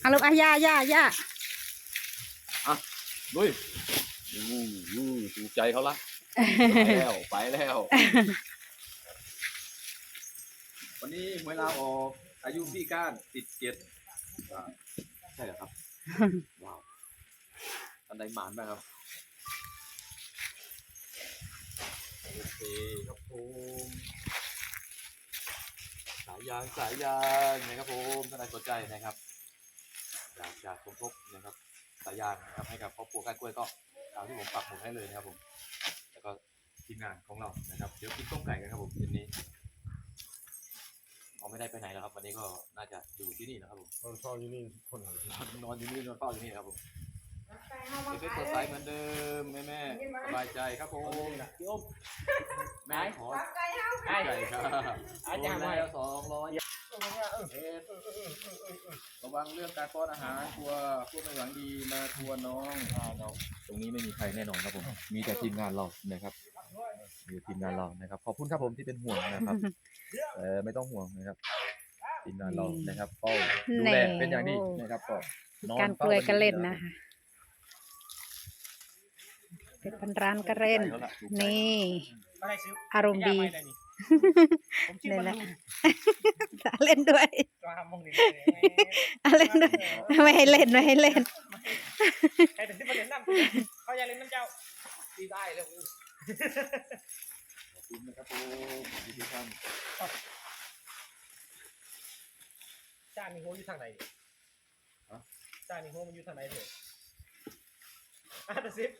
เอาลูกอะย่าย่าย่าลุยอู้หูถูกใจเขาละไปแล้วไปแล้ว วันนี้หวยลาออก อายุพี่ก้านติดเจ็ดอ่าใช่เหรอครับ ว้าวอันใดหมานบ้างครับโอเคครับผมสายยางสายยางนะครับผมท่านใดสนใจนะครับอยากจะสมทบนะครับสายยางนะครับให้กับครอบครัวก้านกล้วยก็ตามที่ผมปักหมุดให้เลยนะครับผม แล้วก็ทีมงานของเรานะครับ เดี๋ยวกินต้มไก่กันครับผมเย็นนี้เอา ไม่ได้ไปไหนแล้วครับ วันนี้ก็น่าจะอยู่ที่นี่นะครับผมตอนเช้าอยู่นี่คนหนึ่งนอนอยู่นี่นอนเฝ้าอยู่นี่นะครับผมเด็กๆสดใสเหมือนเดิมแม่แม่ๆสบายใจครับผมพี่อ้มแม่ขอไก่ครับอาจารย์โอนว่าแล้วสองร้อยเอ็ดระวังเรื่องการป้อนอาหารกลัวพวกไม่หวังดีมาทัวร์น้องอ่าน้อง ตรงนี้ไม่มีใครแน่นอนครับผม มีแต่ทีมงานเรานะครับ มีทีมงานเรานะครับขอบคุณครับผมที่เป็นห่วงนะครับเออไม่ต้องห่วงนะครับทีมงานเรานะครับก็ดูแลเป็นอย่างดีนะครับก็นอนการกฝ้ล้วยก็เล่นอยู่นะคะเป็นพันร้านก็เล่นแล้วล่ะถูกใจนี่อะไรซื้ออารมณ์ดีผมชื่อเล่นบอลแล้วลูนเล่นด้วยตัวทำมองนี่เล่นด้วยไม่ให้เล่นไม่ให้เล่นใครถึงที่มาเล่นน้ำเขาอยากเล่นน้ำเจ้าดีได้เลย ขอบคุณนะครับผมที่ทุกท่านจ้ามีหัวอยู่ทางไหนจ้ามีหัวมันอยู่ทางไหนเถอะอะแต่ซิป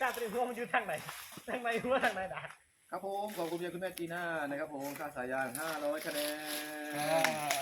จ้าตัวหัวมันอยู่ทางไหนทางไหนหัวทางไหนด่าครับผมขอบคุณคุณแม่จีน่านะครับผมค่าสายยาง500คะแนน